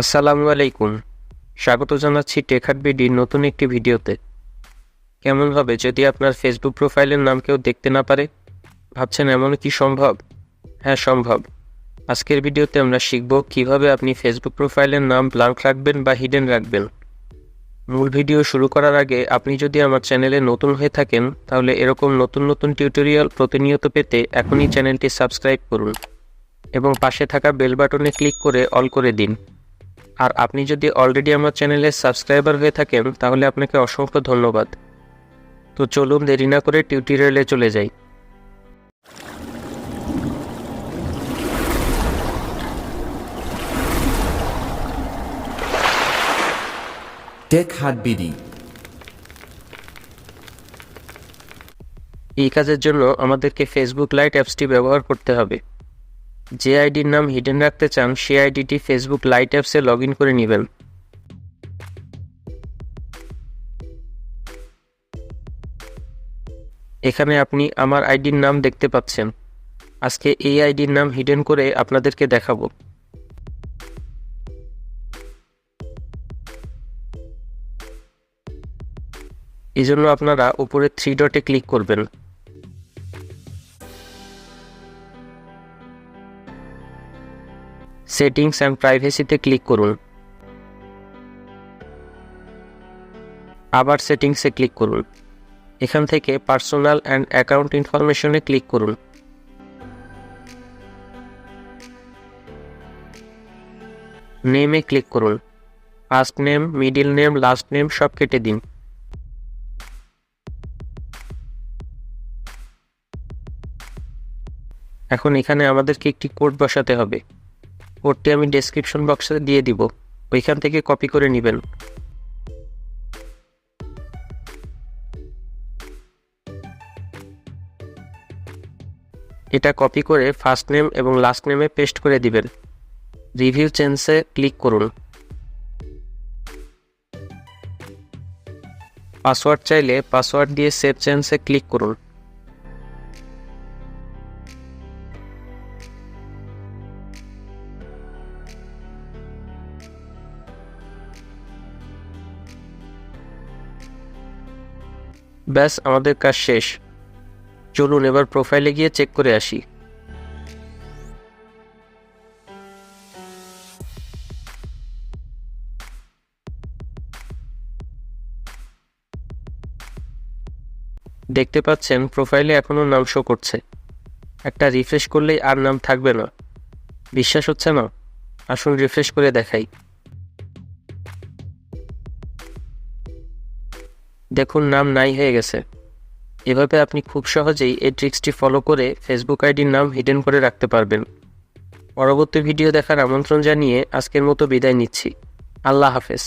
আসসালামু আলাইকুম। স্বাগত জানাচ্ছি টেকহাট বিডির নতুন একটি ভিডিওতে। কেমন হবে যদি আপনার ফেসবুক প্রোফাইলের নাম কেউ দেখতে না পারে? ভাবছেন এমন কি সম্ভব? হ্যাঁ সম্ভব। আজকের ভিডিওতে আমরা শিখব কীভাবে আপনি ফেসবুক প্রোফাইলের নাম ব্লাঙ্ক রাখবেন বা হিডেন রাখবেন। মূল ভিডিও শুরু করার আগে আপনি যদি আমার চ্যানেলে নতুন হয়ে থাকেন, তাহলে এরকম নতুন নতুন টিউটোরিয়াল প্রতিনিয়ত পেতে এখনই চ্যানেলটি সাবস্ক্রাইব করুন। এবং পাশে থাকা বেল বাটনে ক্লিক করে অল করে দিন। আর আপনি যদি অলরেডি আমার চ্যানেলের সাবস্ক্রাইবার হয়ে থাকেন তাহলে আপনাকে অসংখ্য ধন্যবাদ। তো চলুন দেরি না করে টিউটোরিয়ালে চলে যাই। টেক হাট বিডি এই কাজের জন্য আমাদেরকে ফেসবুক লাইট অ্যাপসটি ব্যবহার করতে হবে। যে আইডির নাম হিডেন রাখতে চান সেই আইডিটি ফেসবুক লাইট অ্যাপসে লগ ইন করে নেবেন। এখানে আপনি আমার আইডির নাম দেখতে পাচ্ছেন। আজকে এই আইডির নাম হিডেন করে আপনাদেরকে দেখাবো। এই জন্য আপনারা উপরে থ্রি ডটে ক্লিক করবেন। সেটিংস অ্যান্ড প্রাইভেসিতে ক্লিক করুন। আবার সেটিংসে ক্লিক করুন। এখান থেকে পার্সোনাল অ্যান্ড অ্যাকাউন্ট ইনফরমেশনে ক্লিক করুন। নেমে ক্লিক করুন। First name middle name last name সব কেটে দিন। এখন এখানে আমাদেরকে একটি কোড বসাতে হবে। কোডটি আমি ডেসক্রিপশন বক্সে দিয়ে দিব। ওইখান থেকে কপি করে নেবেন। এটা কপি করে ফার্স্ট নেম এবং লাস্ট নেমে পেস্ট করে দিবেন। রিভিউ চেঞ্জে ক্লিক করুন। পাসওয়ার্ড চাইলে পাসওয়ার্ড দিয়ে সেভ চেঞ্জে ক্লিক করুন। ব্যাস, আমাদের কাজ শেষ। চলুন, এবার প্রোফাইলে গিয়ে চেক করে আসি। দেখতে পাচ্ছেন প্রোফাইলে এখনও নাম শো করছে। একটা রিফ্রেশ করলেই আর নাম থাকবে না। বিশ্বাস হচ্ছে না? আসুন রিফ্রেশ করে দেখাই। দেখুন নাম নাই হয়ে গেছে। এভাবে আপনি খুব সহজেই এই ট্রিক্সটি ফলো করে ফেসবুক আইডির নাম হিডেন করে রাখতে পারবেন। পরবর্তী ভিডিও দেখার আমন্ত্রণ জানিয়ে আজকের মতো বিদায় নিচ্ছি। আল্লাহ হাফেজ।